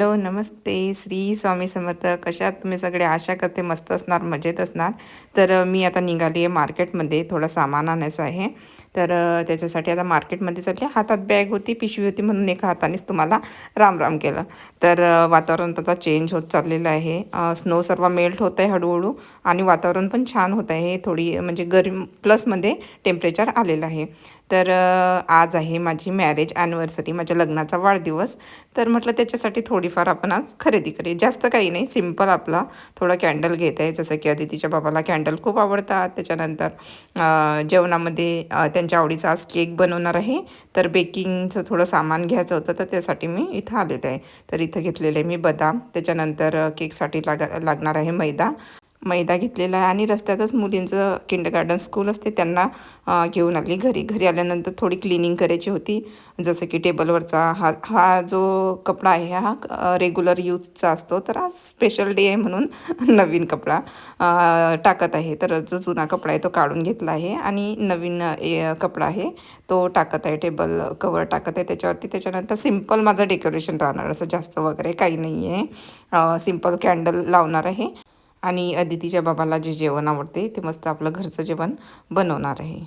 Hello नमस्ते. श्री स्वामी समर्थ. कशात तुम्ही सगळे? आशा करते मस्त असणार मजेत असणार. तर मी आता निघाली आहे मार्केटमध्ये. थोडं सामान आणायचं आहे. तर त्याच्यासाठी आता मार्केटमध्ये चालले हातात बॅग होती पिशवी होती म्हणून एका हातानेच तुम्हाला राम राम केलं. तर वातावरण आता चेंज होत चाललेलं आहे. स्नो सर्व मेल्ट होत आहे हळूहळू आणि वातावरण पण छान होत आहे थोडी म्हणजे गरम प्लसमध्ये टेम्परेचर आलेलं आहे. तर आज आहे माझी मॅरेज ॲनिव्हर्सरी माझ्या लग्नाचा वाढदिवस. तर म्हटलं त्याच्यासाठी थोडीफार आपण आज खरेदी करूया. जास्त काही नाही सिंपल आपला थोडा कॅन्डल घेत आहे. जसं की अदितीच्या बाबाला कॅन्डल खूप आवडतात. त्याच्यानंतर जेवणामध्ये त्यांच्या आवडीचा आज केक बनवणार आहे. तर बेकिंगचं थोडं सामान घ्यायचं होतं तर त्यासाठी मी इथं आलेलं आहे. तर इथं घेतलेलं आहे मी बदाम. त्याच्यानंतर केकसाठी लागा लागणार आहे मैदा. मैदा घेतलेला आहे आणि रस्त्यातच मुलींचं किंड गार्डन स्कूल असते त्यांना घेऊन आली घरी. घरी आल्यानंतर थोडी क्लिनिंग करायची होती. जसं की टेबलवरचा हा हा जो कपडा आहे हा रेग्युलर यूजचा असतो तर आज स्पेशल डे आहे म्हणून नवीन कपडा टाकत आहे. तर जो जुना कपडा आहे तो काढून घेतला आहे आणि नवीन ए- कपडा आहे तो टाकत आहे. टेबल कवर टाकत आहे. त्याच्यावरती त्याच्यानंतर सिंपल माझं डेकोरेशन राहणार. असं जास्त वगैरे काही नाही आहे सिंपल कॅन्डल लावणार आहे. आणि अदितीच्या बाबाला जे जेवण आवडते ते मस्त आपलं घरचं जेवण बनवणार आहे.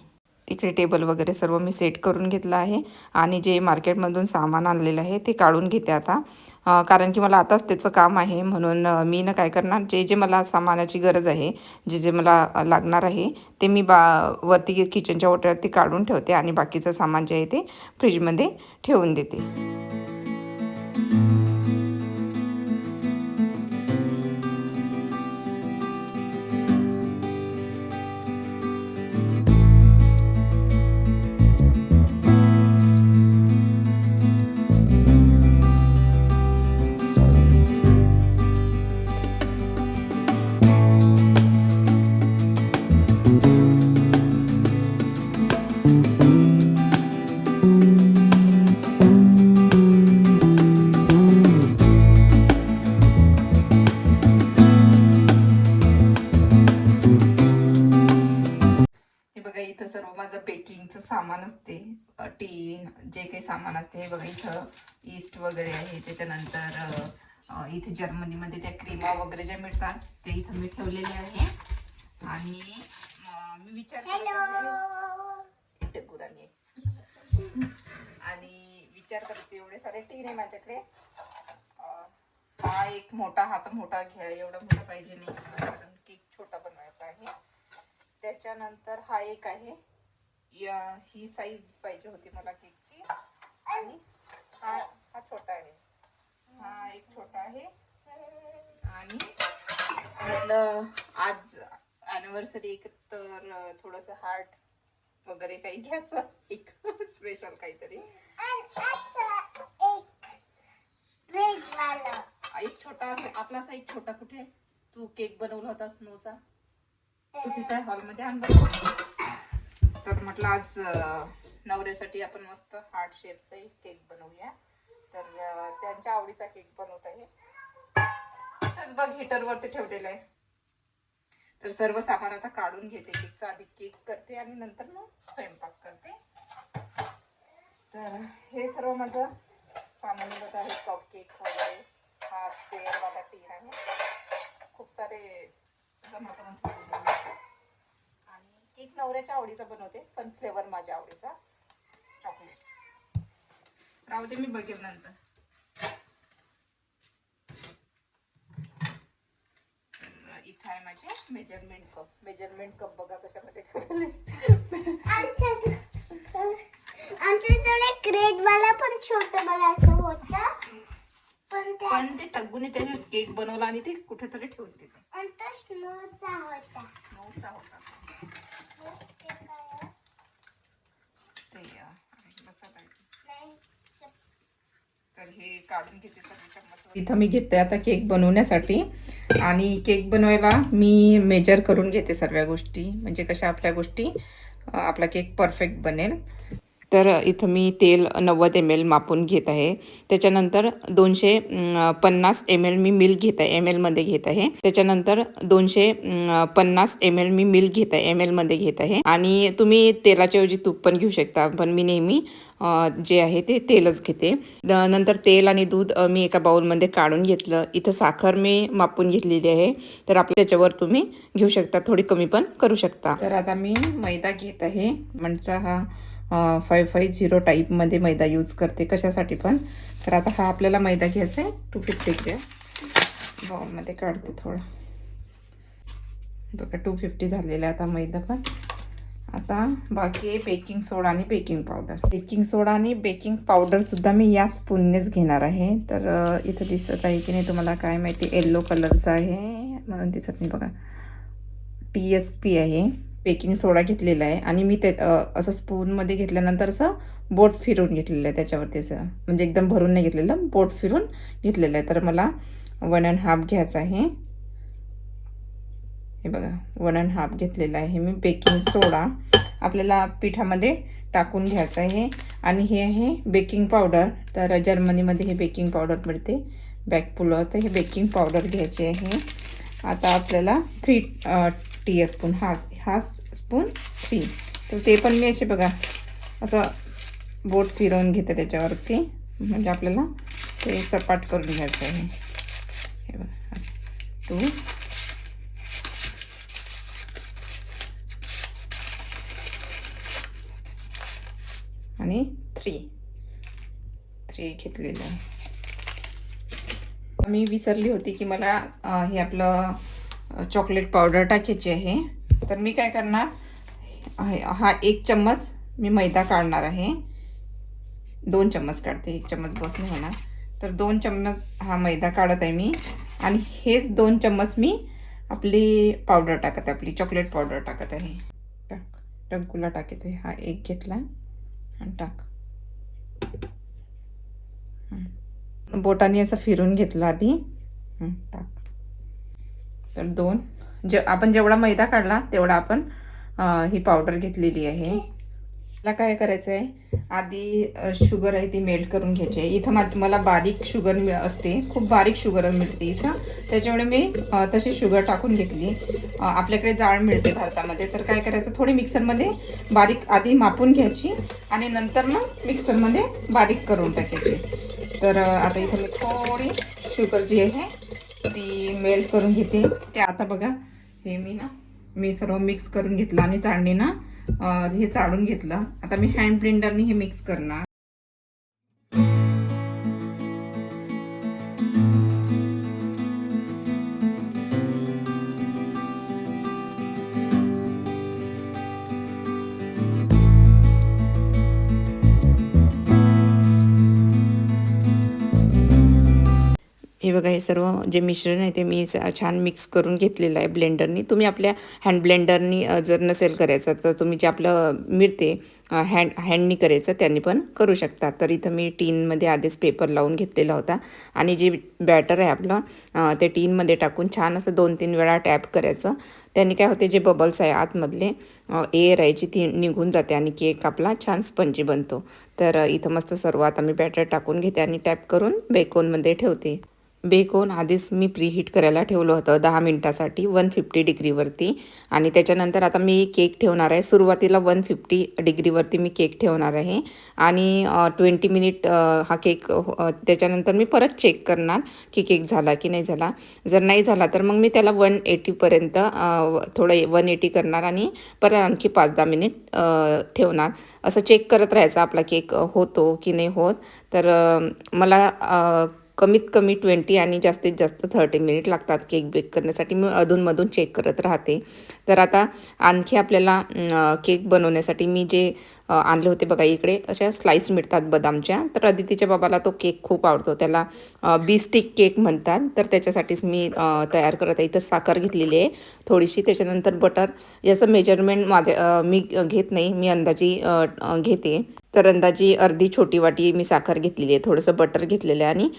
तिकडे टेबल वगैरे सर्व मी सेट करून घेतलं आहे आणि जे मार्केटमधून सामान आणलेलं आहे ते काढून घेते आता. कारण की मला आताच त्याचं काम आहे म्हणून मी ना काय करणार जे जे मला सामानाची गरज आहे जे जे मला लागणार आहे ते मी बा वरती किचनच्या ओट्यावरती काढून ठेवते आणि बाकीचं सामान जे आहे ते फ्रीजमध्ये ठेवून देते. बघा इथं ईस्ट वगैरे आहे. त्याच्यानंतर इथे जर्मनीमध्ये त्या क्रीमा वगैरे ज्या मिळतात ते इथं मी ठेवलेले आहे. आणि मी विचार. आणि विचार करते एवढे सारे टीन आहे माझ्याकडे हा एक मोठा हा तर मोठा घ्या एवढा मोठा पाहिजे नाही. कारण केक छोटा बनवायचा आहे. त्याच्यानंतर हा एक आहे. या- ही साईज पाहिजे होती मला केकची आणि हा हा छोटा आहे. हा एक छोटा आहे. आणि म्हटलं आज अॅनिव्हर्सरी एक तर थोडस हार्ट वगैरे काही घ्यायचं एक स्पेशल काहीतरी. एक छोटा आपला असा एक छोटा कुठे? तू केक बनवला होता स्नोचा. तू तिथे हॉलमध्ये आण बरं. तर म्हटलं आज नवऱ्यासाठी आपण मस्त हार्ट शेपचा एक केक बनवूया. तर त्यांच्या आवडीचा केक बनवत आहे. बघ हिटरवरती ठेवलेलं आहे. तर सर्व सामान आता काढून घेते. केकचा आधी केक करते आणि नंतर मग स्वयंपाक करते. तर हे सर्व माझं सामान बघा आहे. कप केक वगैरे. हा स्पेअरवाला टीन आहे. खूप सारे जमा करून आणि केक नवऱ्याच्या आवडीचा बनवते पण फ्लेवर माझ्या आवडीचा. चॉकलेट राहू दे मी बघेल नंतर. तर इथं आहे माझे मेजरमेंट कप मेजरमेंट कप बघा कशामध्ये ठेवलेले आमच्याकडे क्रेट वाला पण छोट बघा असं होत. पण पण ते टग्गूने त्याने केक बनवला आणि ते कुठेतरी ठेवून दिले स्नोचा होता. स्नोचा होता ते अं, आहे, मसाला आहे. तर हे काढून घेते सगळे इथं मी घेते आता केक बनवण्यासाठी. आणि केक बनवायला मी मेजर करून घेते सर्व गोष्टी. म्हणजे कशा आपल्या गोष्टी आपला केक परफेक्ट बनेल. तर इथं मी तेल नव्वद एम एल मापून घेत आहे. त्याच्यानंतर दोनशे पन्नास एम एल मी मिल्क घेत आहे एम एलमध्ये घेत आहे. त्याच्यानंतर दोनशे पन्नास एम एल मी मिल्क घेत आहे एम एलमध्ये घेत आहे. आणि तुम्ही तेलाच्या ऐवजी तूप पण घेऊ शकता. पण मी नेहमी जे आहे ते तेलच घेते. नंतर तेल आणि दूध मी एका बाउलमध्ये काढून घेतलं. इथं साखर मी मापून घेतलेली आहे. तर आपल्या त्याच्यावर तुम्ही घेऊ शकता. थोडी कमी पण करू शकता. तर आता मी मैदा घेत आहे. म्हणचा हा फाईव्ह फाईव्ह झिरो टाईपमध्ये मैदा यूज करते. कशासाठी पण. तर आता हा आपल्याला मैदा घ्यायचा आहे. टू फिफ्टी ग्रॅम बाउलमध्ये काढते थोडं. बघा टू फिफ्टी झालेला आता मैदा पण. आता बाकी आहे बेकिंग सोडा आणि बेकिंग पावडर बेकिंग सोडा आणि बेकिंग पावडरसुद्धा मी या स्पूननेच घेणार आहे. तर इथं दिसत आहे की नाही तुम्हाला काय माहिती? येल्लो कलरचं आहे. म्हणून दिसत नाही बघा. टी एस पी आहे. बेकिंग सोडा घेतलेला आहे. आणि मी ते असं स्पूनमध्ये घेतल्यानंतर असं बोट फिरून घेतलेलं आहे त्याच्यावरती असं. म्हणजे एकदम भरून नाही घेतलेलं बोट फिरून घेतलेलं आहे. तर मला वन अँड हाफ घ्यायचं आहे. हे बघा वन अँड हाफ घेतलेला आहे. मी बेकिंग सोडा आपल्याला पिठामध्ये टाकून घ्यायचं आहे. आणि हे आहे बेकिंग पावडर तर जर्मनीमध्ये हे बेकिंग पावडर मिळते. बॅक पुलं तर हे बेकिंग पावडर घ्यायचे आहे. आता आपल्याला थ्री टी स्पून हा हा स्पून थ्री तर ते पण मी असे बघा असं बोट फिरवून घेते त्याच्यावरती. म्हणजे आपल्याला ते सपाट करून घ्यायचं आहे. हे बघा असं. टू आणि थ्री थ्री घेतलेलं. आहे मी विसरली होती की मला हे आपलं चॉकलेट पावडर टाकायची आहे. तर मी काय करणार हा एक चम्मच मी मैदा काढणार आहे. दोन चम्मच काढते एक चम्मच बस नाही होणार तर दोन चम्मच हा मैदा काढत आहे मी. आणि हेच दोन चम्मच मी आपली पावडर टाकत आहे आपली चॉकलेट पावडर टाकत आहे. टाक टंकुला टाकत आहे हा एक घेतला. टाक. बोटाने असं फिरून घेतलं आधी. टाक. तर दोन. जे आपण जेवढा मैदा काढला तेवढा आपण ही पावडर घेतलेली आहे. मला काय करायचं आहे आधी शुगर आहे ती मेल्ट करून घ्यायची आहे. इथं मा मला बारीक शुगर असते. खूप बारीक शुगर मिळते इथं. त्याच्यामुळे मी तशी शुगर टाकून घेतली. आपल्याकडे जाळ मिळते भारतामध्ये. तर काय करायचं? थोडी मिक्सरमध्ये बारीक आधी मापून घ्यायची आणि नंतर मग मिक्सरमध्ये बारीक करून टाकायची. तर आता इथं मी थोडी शुगर जी आहे ती मेल्ट करून घेते. ते आता बघा हे मी ना मी सर्व मिक्स करून घेतलं आणि चाळणी ना हे चाळून घेतलं. आता मी हँड प्रिंटरने हे मिक्स करणार. बघा हे सर्व जे मिश्रण आहे ते मी स- छान मिक्स करून घेतलेलं आहे ब्लेंडरनी तुम्ही आपल्या हँड ब्लेंडरनी जर नसेल करायचं तर तुम्ही जे आपलं मिळते हँड हँडनी करायचं त्यांनी पण करू शकता. तर इथं मी टीनमध्ये आधीच पेपर लावून घेतलेला होता. आणि जे बॅटर आहे आपलं ते टीनमध्ये टाकून छान असं दोन तीन वेळा टॅप करायचं. त्यांनी काय होते जे बबल्स आहे आतमधले एअर आहे जी ती निघून जाते आणि केक आपला छान स्पंजी बनतो. तर इथं मस्त सर्व आता मी बॅटर टाकून घेते आणि टॅप करून बेकोनमध्ये ठेवते. बेकोन आधीच मी प्रीहीट करायला ठेवलं होतं दहा मिनटासाठी वन फिफ्टी डिग्रीवरती. आणि त्याच्यानंतर आता मी केक ठेवणार आहे. सुरुवातीला वन फिफ्टी डिग्रीवरती मी केक ठेवणार आहे. आणि ट्वेंटी मिनिट हा केक त्याच्यानंतर मी परत चेक करणार की केक झाला की नाही झाला. जर नाही झाला तर मग मी त्याला वन एटीपर्यंत थोडं वन एटी करणार आणि परत आणखी पाच दहा मिनिट ठेवणार. असं चेक करत राहायचं आपला केक होतो की नाही होत. तर मला कमीत कमी ट्वेंटी आणि जास्तीत जास्त थर्टी मिनिट लागतात केक बेक करण्यासाठी. मी अधूनमधून चेक करत राहते. तर आता आणखी आपल्याला केक बनवण्यासाठी मी जे आणले होते बघा इकडे अशा स्लाईस मिळतात बदामच्या. तर अदितीच्या बाबाला तो केक खूप आवडतो. त्याला बी स्टिक केक म्हणतात. तर त्याच्यासाठीच मी तयार करत आहे. इथं साखर घेतलेली आहे थोडीशी. त्याच्यानंतर बटर याचं मेजरमेंट माझे मी घेत नाही. मी अंदाजी घेते. तर अंदाजी अर्धी छोटी वाटी मी साखर घेतलेली आहे. थोडंसं बटर घेतलेलं आहे आणि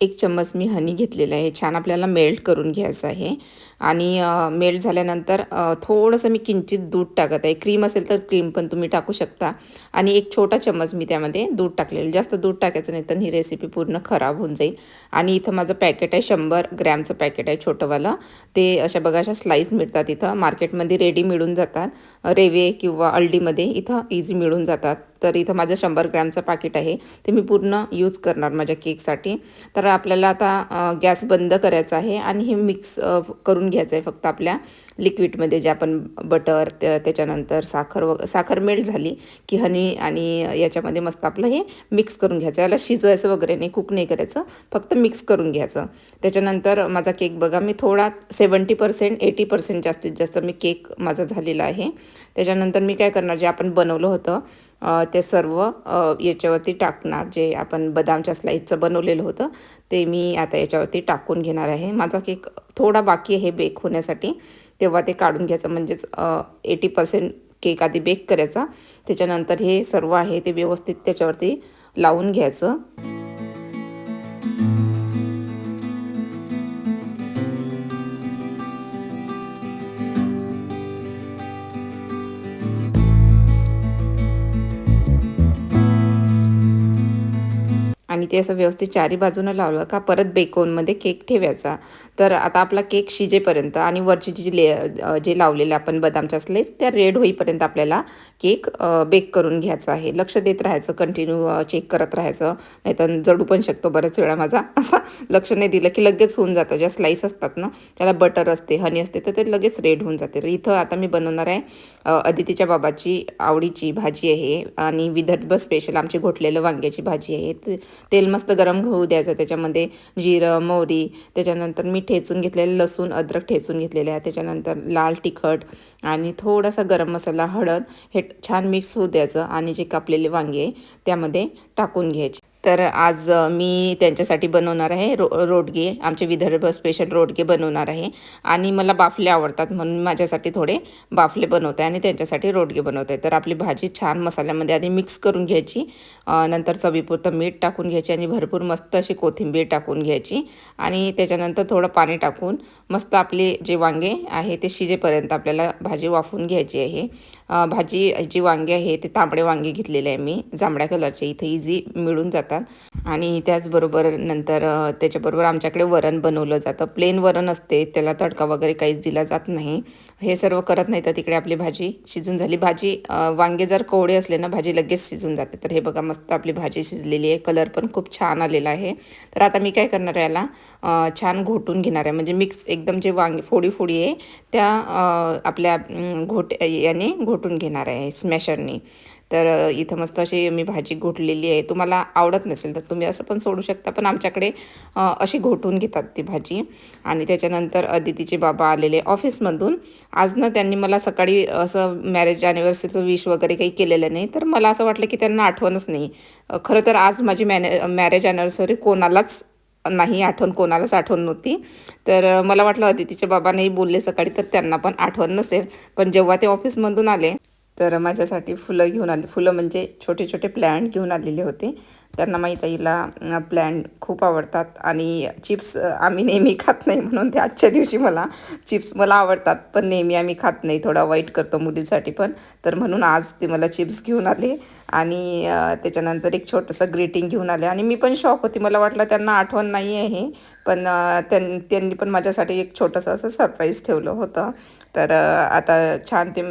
एक चम्मच मी हनी घेतलेलं आहे. छान आपल्याला मेल्ट करून घ्यायचं आहे. आणि मेल्ट झाल्यानंतर थोडंसं मी किंचित दूध टाकत आहे. क्रीम असेल तर क्रीम पण तुम्ही टाकू शकता. आणि एक छोटा चम्मच मी त्यामध्ये दूध टाकलेलं. जास्त दूध टाकायचं नाही तर ही रेसिपी पूर्ण खराब होऊन जाईल. आणि इथं माझं पॅकेट आहे शंभर ग्रॅमचं पॅकेट आहे छोटंवालं. ते अशा बघा अशा स्लाईस मिळतात इथं. मार्केटमध्ये रेडी मिळून जातात. रेवे किंवा अल्डीमध्ये इथं इझी मिळून जातात. तर इथं माझं शंभर ग्रॅमचं पाकिट आहे. ते मी पूर्ण यूज करणार माझ्या केकसाठी तर आपल्याला आता गॅस बंद करायचा आहे आणि हे मिक्स करून घ्यायचं आहे फक्त आपल्या लिक्विडमध्ये जे आपण बटर त्या त्याच्यानंतर साखर व साखर मेल्ट झाली की हनी आणि याच्यामध्ये मस्त आपलं हे मिक्स करून घ्यायचं. याला शिजवायचं वगैरे नाही कुक नाही करायचं. फक्त मिक्स करून घ्यायचं. त्याच्यानंतर माझा केक बघा मी थोडा सेवन्टी पर्सेंट एटी पर्सेंट जास्तीत जास्त मी केक माझा झालेला आहे. त्याच्यानंतर मी काय करणार जे आपण बनवलं होतं ते सर्व याच्यावरती टाकणार जे आपण बदामच्या स्लाईसचं बनवलेलं होतं ते मी आता याच्यावरती टाकून घेणार आहे. माझा केक थोडा बाकी आहे बेक होण्यासाठी तेव्हा ते काढून घ्यायचं. म्हणजेच एटी पर्सेंट केक आधी बेक करायचा. त्याच्यानंतर हे सर्व आहे ते व्यवस्थित त्याच्यावरती लावून घ्यायचं. ते असं व्यवस्थित चारी बाजूनं लावलं का परत बेकोनमध्ये केक ठेवायचा. तर आता आपला केक शिजेपर्यंत आणि वरची जी लेअर जे लावलेले आपण बदामच्या स्लाईस त्या रेड होईपर्यंत आपल्याला केक बेक करून घ्यायचा आहे. लक्ष देत राहायचं कंटिन्यू चेक करत राहायचं. नाहीतर जडू पण शकतो बऱ्याच वेळा माझा. असा लक्ष नाही दिलं की लगेच होऊन जातं. ज्या स्लाईस असतात ना त्याला बटर असते हनी असते तर ते लगेच रेड होऊन जाते. इथं आता मी बनवणार आहे अदितीच्या बाबाची आवडीची भाजी आहे आणि विदर्भ स्पेशल आमची घोटलेलं वांग्याची भाजी आहे. ते- तेल मस्त गरम होऊ द्यायचं. त्याच्यामध्ये जिरं मोहरी त्याच्यानंतर मी ठेचून घेतलेलं लसूण अद्रक ठेचून घेतलेले आहे. त्याच्यानंतर लाल तिखट आणि थोडासा गरम मसाला हळद हे छान मिक्स होऊ द्यायचं आणि जे कापलेले वांगे त्यामध्ये टाकून घ्यायचे. तर आज मी त्यांच्यासाठी बनवणार आहे रो रोडगे. आमचे विदर्भ स्पेशल रोडगे बनवणार आहे. आणि मला बाफले आवडतात म्हणून माझ्यासाठी थोडे बाफले बनवते आणि त्यांच्यासाठी रोडगे बनवते. तर आपली भाजी छान मसाल्यामध्ये आधी मिक्स करून घ्यायची. नंतर चवीपुरतं मीठ टाकून घ्यायची आणि भरपूर मस्त अशी कोथिंबीर टाकून घ्यायची. आणि त्याच्यानंतर थोडं पाणी टाकून मस्त आपले जे वांगे आहे ते शिजेपर्यंत आपल्याला भाजी वाफवून घ्यायची आहे. भाजी जी वांगे आहे ते तांबडे वांगे घेतलेले आहे मी. जांभळ्या कलरचे इथे इझी मिळून जातात. आणि त्याचबरोबर नंतर त्याच्याबरोबर आमच्याकडे वरण बनवलं जातं. प्लेन वरण असते त्याला तडका वगैरे काहीच दिला जात नाही. हे सर्व करत नाही तर तिकडे आपली भाजी शिजून झाली. भाजी वांगे जर कोवडे असले ना भाजी लगेच शिजून जाते. तर हे बघा मस्त आपली भाजी शिजलेली आहे. कलर पण खूप छान आलेला आहे. तर आता मी काय करणार आहे याला? छान घोटून घेणार आहे. म्हणजे मिक्स एकदम जे वांगे फोडी फोडी आहे त्या आपल्या घोट याने घोटून घेणार आहे स्मॅशरने. तर इथं मस्त अशी मी भाजी घोटलेली आहे. तुम्हाला आवडत नसेल तर तुम्ही असं पण सोडू शकता पण आमच्याकडे अशी घोटून घेतात ती भाजी. आणि त्याच्यानंतर अदितीचे बाबा आलेले ऑफिसमधून. आज ना त्यांनी मला सकाळी असं मॅरेज ॲनिव्हर्सरीचं विश वगैरे काही केलेलं नाही तर मला असं वाटलं की त्यांना आठवणच नाही. खरं तर आज माझी मॅने मॅरेज ॲनिव्हर्सरी कोणालाच नाही आठवण कोणालाच आठवण नव्हती. तर मला वाटलं अदितीच्या बाबांनाही बोलले सकाळी तर त्यांना पण आठवण नसेल. पण जेव्हा ते ऑफिसमधून आले तर माझ्यासाठी फुलं घेऊन आले. फुलं म्हणजे छोटे छोटे प्लॅन्ट घेऊन आलेले होते. त्यांना माहीत आहे हिला प्लॅन्ट खूप आवडतात आणि चिप्स आम्ही नेहमी खात नाही म्हणून ते आजच्या दिवशी मला चिप्स मला आवडतात. पण नेहमी आम्ही खात नाही थोडा वाईट करतो मुलीसाठी पण. तर म्हणून आज ते मला चिप्स घेऊन आले आणि त्याच्यानंतर एक छोटंसं ग्रीटिंग घेऊन आले. आणि मी पण शॉक होती. मला वाटलं त्यांना आठवण नाही आहे पण त्यां त्यांनी पण माझ्यासाठी एक छोटंसं असं सरप्राईज ठेवलं होतं. तर आता छान ते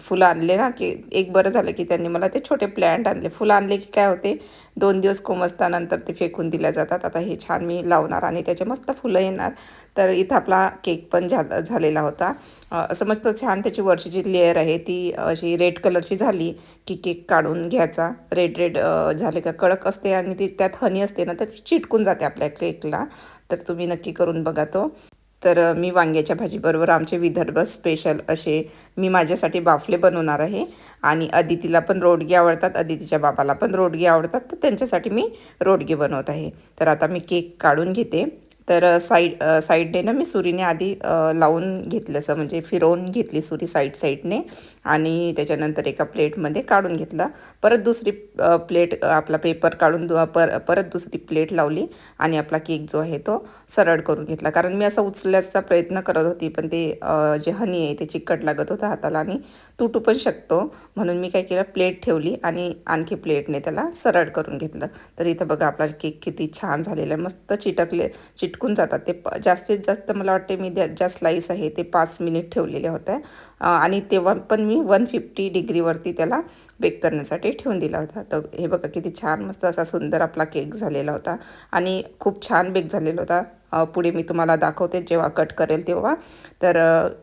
फुलं आणले ना की एक बरं झालं की त्यांनी मला ते छोटे प्लॅन्ट आणले. फुलं आणले की काय होते दोन दिवस कोमजतानंतर ते फेकून दिल्या जातात. आता हे छान मी लावणार आणि त्याचे मस्त फुलं येणार. तर इथं आपला केक पण झा झालेला होता. असं मस्त छान त्याची वरची जी लेअर आहे ती अशी रेड कलरची झाली की केक काढून घ्यायचा. रेड रेड झाले का कडक असते आणि ती त्यात हनी असते ना तर ती चिटकून जाते आपल्या केकला तर तुम्ही नक्की करून बघा तो. तर मी वांग्याच्या भाजीबरोबर आमचे विदर्भ स्पेशल असे मी माझ्यासाठी बाफले बनवणार आहे. आणि अदितीला पण रोडगे आवडतात अदितीच्या बाबाला पण रोडगे आवडतात. तर त्यांच्यासाठी मी रोडगे बनवत आहे. तर आता मी केक काढून घेते. तर साईड साईडने ना मी सुरीने आधी लावून घेतलं असं म्हणजे फिरवून घेतली सुरी साईड साईडने आणि त्याच्यानंतर एका प्लेटमध्ये काढून घेतला. परत दुसरी प्लेट आपला पेपर काढून दु- पर परत दुसरी प्लेट लावली आणि आपला केक जो आहे तो सरळ करून घेतला. कारण मी असा उचलण्याचा प्रयत्न करत होती पण ते जे हनी आहे ते चिकट लागत होतं हाताला आणि तुटू पण शकतो. म्हणून मी काय केलं प्लेट ठेवली आणि आणखी प्लेटने त्याला सरळ करून घेतलं. तर इथं बघा आपला केक किती छान झालेला आहे. मस्त चिटकले चिटकून जातात. ते प जास्तीत जास्त मला वाटते मी ज्या ज्या स्लाईस आहे ते पाच मिनिट ठेवलेल्या होत्या. आणि तेव्हा पण मी वन फिफ्टी डिग्रीवरती त्याला बेक करण्यासाठी ठेवून दिला होता. तर हे बघा किती छान मस्त असा सुंदर आपला केक झालेला होता. आणि खूप छान बेक झालेला होता. पुढे मी तुम्हाला दाखवते जेव्हा कट करेल तेव्हा. तर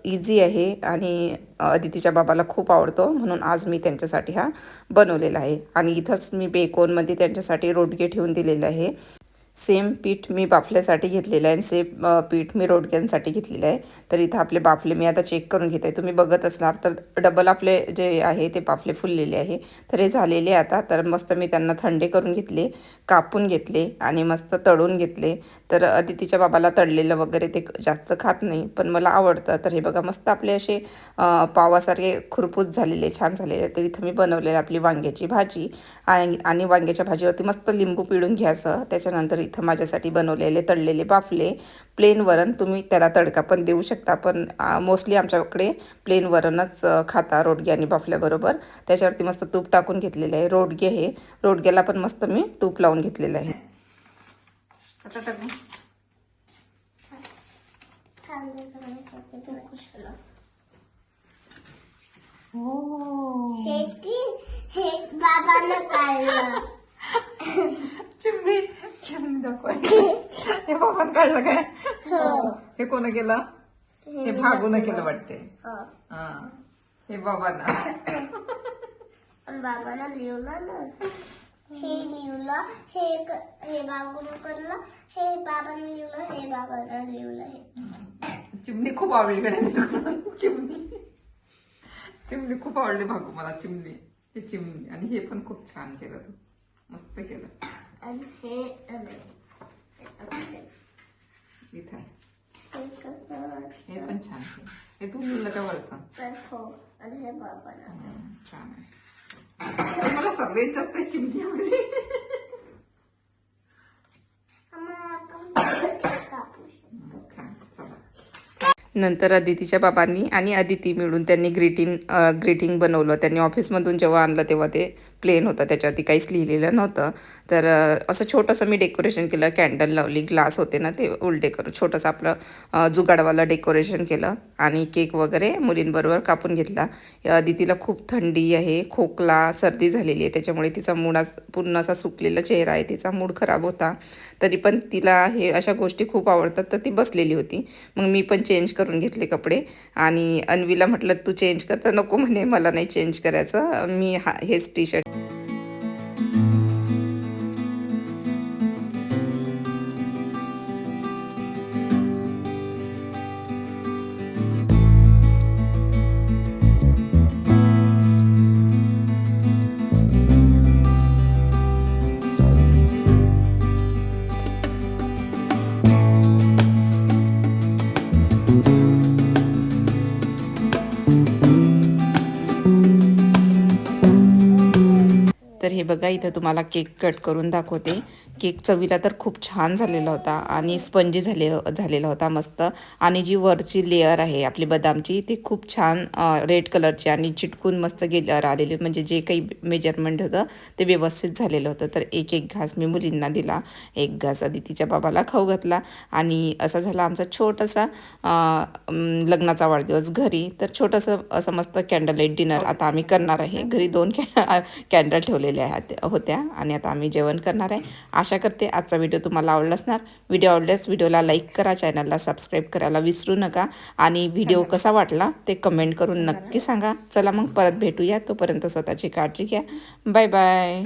इझी आहे आणि अदितीच्या बाबाला खूप आवडतो म्हणून आज मी त्यांच्यासाठी हा बनवलेला आहे. आणि इथंच मी बेकोनमध्ये त्यांच्यासाठी रोडगे ठेवून दिलेलं आहे. सेम पीठ मी बाफल्यासाठी घेतलेलं आहे आणि सेम पीठ मी रोडग्यांसाठी घेतलेलं आहे. तर इथं आपले बाफले मी आता चेक करून घेते. तुम्ही बघत असणार तर डबल आपले जे आहे ते बाफले फुललेले आहे. तर हे झालेले आता. तर मस्त मी त्यांना थंडे करून घेतले कापून घेतले आणि मस्त तळून घेतले. तर अदितीच्या बाबाला तळलेलं वगैरे ते जास्त खात नाही पण मला आवडतं. तर हे बघा मस्त आपले असे पावासारखे खुरपूस झालेले छान झालेले तर इथं मी बनवलेलं आपली वांग्याची भाजी आणि आणि वांग्याच्या भाजीवरती मस्त लिंबू पिळून घ्यायचं त्याच्यानंतर इथं माझ्यासाठी बनवलेले तळलेले बाफले प्लेन वरण तुम्ही त्याला तडका पण देऊ शकता पण मोस्टली आमच्याकडे प्लेन वरणच खाता रोडगे आणि बाफल्याबरोबर त्याच्यावरती मस्त तूप टाकून घेतलेलं आहे रोडगे हे. रोडग्याला पण मस्त मी तूप लावून घेतलेलं आहे. आता टाकू थांब जरा टाकते तू कशाला हो. हे की हे बाबानं काढलं. चिमणी चिमणी दाखव. हे बाबान काढलं काय? हे. कोण केलं? हे भागून केलं वाटते. हो. हा. हे बाबांना. बाबानं लिहिलं ना. हे लिहिलं हे हे बाबूनं करलं हे बाबानं लिहिलं हे बाबानं लिहिलं हे. चिमणी खूप आवडली कडे चिमणी. चिमणी खूप आवडली भागू मला चिमणी. हे चिमणी. आणि हे पण खूप छान केलं तू. मस्त केलं. आणि हे हे इथं. हे हे पण छान केलं. हे तू लिहिलं का वरचं हो छान आहे. मला सगळ्यात जास्त चिमणी आवडली. नंतर अदितीच्या बाबांनी आणि अदिती मिळून त्यांनी ग्रीटिंग ग्रीटिंग बनवलं. त्यांनी ऑफिसमधून जेव्हा आणलं तेव्हा ते प्लेन होता त्याच्यावरती काहीच लिहिलेलं नव्हतं. तर असं छोटंसं मी डेकोरेशन केलं कॅन्डल लावली ग्लास होते ना ते उलटे करून छोटंसं आपलं जुगाडवालं डेकोरेशन केलं आणि केक वगैरे मुलींबरोबर कापून घेतला. या अदितीला खूप थंडी आहे खोकला सर्दी झालेली आहे त्याच्यामुळे तिचा मूड आज पूर्ण असा सुकलेला चेहरा आहे तिचा मूड खराब होता. तरी पण तिला हे अशा गोष्टी खूप आवडतात तर ती बसलेली होती. मग मी पण चेंज करून घेतले कपडे आणि अन्वीला म्हटलं तू चेंज कर तर नको म्हणे मला नाही चेंज करायचं. मी हा हेच टी शर्ट बघा इथं तुम्हाला केक कट करून दाखवते. केक चवीला तर खूप छान झालेला होता आणि स्पंजी झाले झालेला होता मस्त. आणि जी वरची लेअर आहे आपली बदामची ती खूप छान रेड कलरची आणि चिटकून मस्त गेल्यावर आलेली म्हणजे जे काही मेजरमेंट होतं ते व्यवस्थित झालेलं होतं. तर एक एक घास मी मुलींना दिला एक घास अदितीच्या बाबाला खाऊ घातला आणि असा झाला आमचा छोटासा लग्नाचा वाढदिवस घरी. तर छोटंसं असं मस्त कॅन्डल लाइट डिनर आता आम्ही करणार आहे. घरी दोन कॅ कॅन्डल ठेवलेले आहेत होत्या आणि आता आम्ही जेवण करणार आहे. आशा करते आजचा व्हिडिओ तुम्हाला आवडला असणार. व्हिडिओ आवडल्यास व्हिडिओला लाईक करा चॅनलला सबस्क्राईब करायला विसरू नका आणि व्हिडिओ कसा वाटला ते कमेंट करून नक्की सांगा. चला मग परत भेटूया. तोपर्यंत स्वतःची काळजी घ्या. Bye bye.